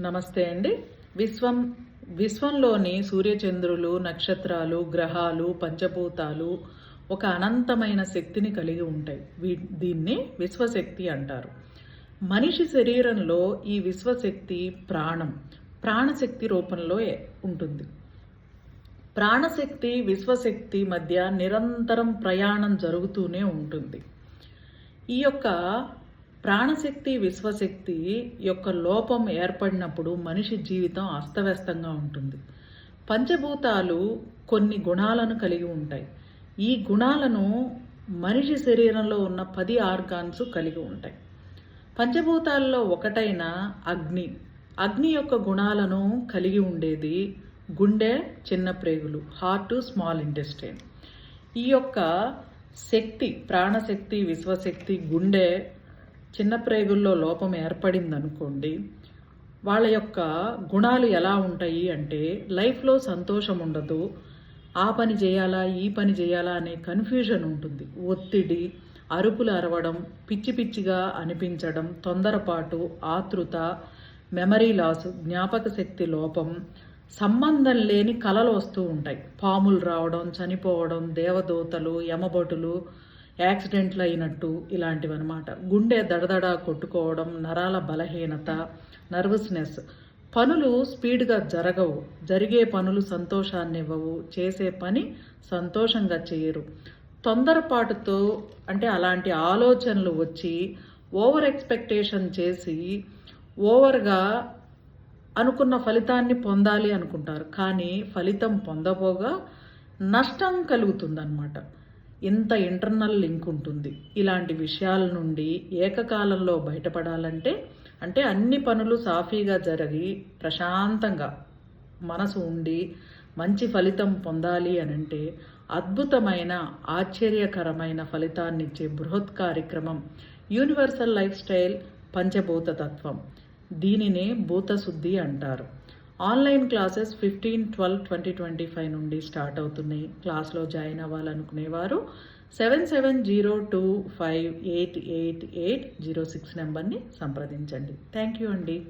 నమస్తే అండి. విశ్వం విశ్వంలోని సూర్యచంద్రులు నక్షత్రాలు గ్రహాలు పంచభూతాలు ఒక అనంతమైన శక్తిని కలిగి ఉంటాయి. వీ దీన్ని విశ్వశక్తి అంటారు. మనిషి శరీరంలో ఈ విశ్వశక్తి ప్రాణం ప్రాణశక్తి రూపంలో ఉంటుంది. ప్రాణశక్తి విశ్వశక్తి మధ్య నిరంతరం ప్రయాణం జరుగుతూనే ఉంటుంది. ఈ యొక్క ప్రాణశక్తి విశ్వశక్తి యొక్క లోపం ఏర్పడినప్పుడు మనిషి జీవితం అస్తవ్యస్తంగా ఉంటుంది. పంచభూతాలు కొన్ని గుణాలను కలిగి ఉంటాయి. ఈ గుణాలను మనిషి శరీరంలో ఉన్న పది ఆర్గాన్స్ కలిగి ఉంటాయి. పంచభూతాల్లో ఒకటైన అగ్ని. అగ్ని యొక్క గుణాలను కలిగి ఉండేది గుండె చిన్న ప్రేగులు హార్ట్ స్మాల్ ఇంటెస్టైన్. ఈ యొక్క శక్తి ప్రాణశక్తి విశ్వశక్తి గుండె చిన్న ప్రేగుల్లో లోపం ఏర్పడిందనుకోండి వాళ్ళ యొక్క గుణాలు ఎలా ఉంటాయి అంటే లైఫ్లో సంతోషం ఉండదు ఆ పని చేయాలా ఈ పని చేయాలా అనే కన్ఫ్యూజన్ ఉంటుంది. ఒత్తిడి అరుపులు అరవడం పిచ్చి పిచ్చిగా అనిపించడం తొందరపాటు ఆతృత మెమరీ లాస్ జ్ఞాపక శక్తి లోపం సంబంధం లేని కలలు వస్తూ ఉంటాయి. పాములు రావడం చనిపోవడం దేవదూతలు యమభటులు యాక్సిడెంట్లు అయినట్టు ఇలాంటివి అనమాట గుండె దడదడ కొట్టుకోవడం నరాల బలహీనత నర్వస్నెస్. పనులు స్పీడ్గా జరగవు. జరిగే పనులు సంతోషాన్ని ఇవ్వవు చేసే పని సంతోషంగా చేయరు. తొందరపాటుతో అంటే అలాంటి ఆలోచనలు వచ్చి ఓవర్ ఎక్స్పెక్టేషన్ చేసి ఓవర్గా అనుకున్న ఫలితాన్ని పొందాలి అనుకుంటారు. కానీ ఫలితం పొందబోగా నష్టం కలుగుతుందన్నమాట. ఇంత ఇంటర్నల్ లింక్ ఉంటుంది. ఇలాంటి విషయాల నుండి ఏకకాలంలో బయటపడాలంటే అంటే అన్ని పనులు సాఫీగా జరిగి ప్రశాంతంగా మనసు ఉండి మంచి ఫలితం పొందాలి అని అంటే అద్భుతమైన ఆశ్చర్యకరమైన ఫలితాన్నిచ్చే బృహత్ కార్యక్రమం యూనివర్సల్ లైఫ్ స్టైల్ పంచభూత తత్వం. దీనినే భూతశుద్ధి అంటారు. Online classes fifteen twelve twenty twenty five నుండి స్టార్ట్ అవుతున్నాయి. క్లాస్లో join అవ్వాలనుకునేవారు seven seven zero two five eight eight eight zero six నెంబర్ని సంప్రదించండి. థ్యాంక్ యూ అండి.